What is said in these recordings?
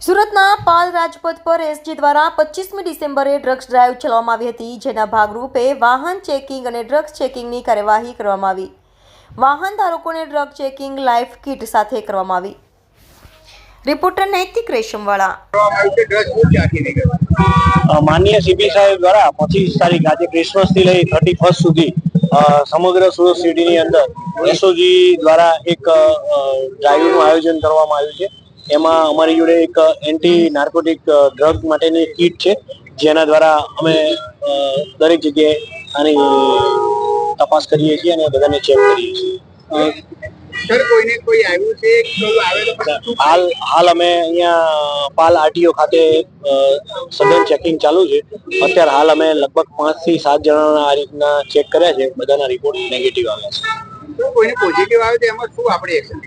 સુરતના પાલ રાજપથ પર એસજી દ્વારા પચીસમી ડિસેમ્બરે ડ્રગ્સ ડ્રાઈવ ચલાવવામાં આવી હતી જેના ભાગરૂપે વાહન ચેકિંગ અને ડ્રગ્સ ચેકિંગની કાર્યવાહી કરવામાં આવી. વાહન ધારકોને ડ્રગ ચેકિંગ લાઈફ કિટ સાથે કરવામાં આવી. રિપોર્ટર નૈતિક રેશમવાળા. અ, માનનીય સીપી સાહેબ દ્વારા પચીસ તારીખ આજે ક્રિસમસથી લઈ થર્ટી ફર્સ્ટ સુધી સમગ્ર સુરત સિટીની અંદર એસઓજી દ્વારા એક ડ્રાઈવનું આયોજન કરવામાં આવ્યું છે. એમાં અમારી જોડે એક એન્ટી નાર્કોટિક ડ્રગ માટેની કીટ છે જેના દ્વારા અમે દરેક જગ્યાએ આની તપાસ કરીએ છીએ અને બધાને ચેક કરીએ છીએ. હાલ હાલ અમે અહીંયા પાલ આરટીઓ ખાતે સઘન ચેકિંગ ચાલુ છે. અત્યારે હાલ અમે લગભગ પાંચથી સાત જણાના આ રીતના ચેક કર્યા છે. બધાના રિપોર્ટ નેગેટિવ આવ્યા છે. શું કોઈને પોઝિટિવ આવે તો એમાં શું આપણે એક્શન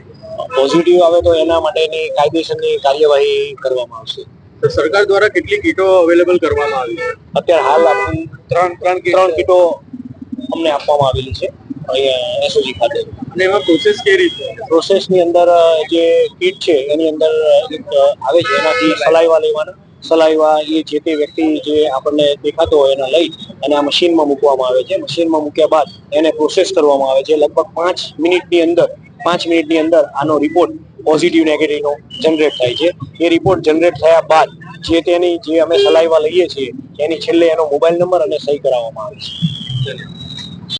પોઝિટિવ આવે તો એના માટેની કાયદેસરની કાર્યવાહી કરવામાં આવશે. તો સરકાર દ્વારા કેટલી કીટો અવેલેબલ કરવામાં આવી છે? અત્યારે હાલ આપણી ત્રણ ત્રણ ત્રણ કીટો અમને આપવામાં આવેલી છે અહીંયા એસઓજી ખાતે. અને એમાં પ્રોસેસ કેવી રીતે પ્રોસેસની અંદર જે કીટ છે એની અંદર આવે છે એનાથી સલાઈવા લેવાના. સલાઈવા એ જે તે વ્યક્તિ જે આપણને દેખાતો હોય એના લઈ અને આ મશીનમાં મૂકવામાં આવે છે. મશીનમાં મૂક્યા બાદ એને પ્રોસેસ કરવામાં આવે છે. લગભગ પાંચ મિનિટની અંદર, પાંચ મિનિટની અંદર આનો રિપોર્ટ પોઝિટિવ નેગેટિવનો જનરેટ થાય છે. એ રિપોર્ટ જનરેટ થયા બાદ જે તેની, જે અમે સલાઈવા લઈએ છીએ, એની છેલ્લે એનો મોબાઈલ નંબર અને સહી કરાવવામાં આવે છે.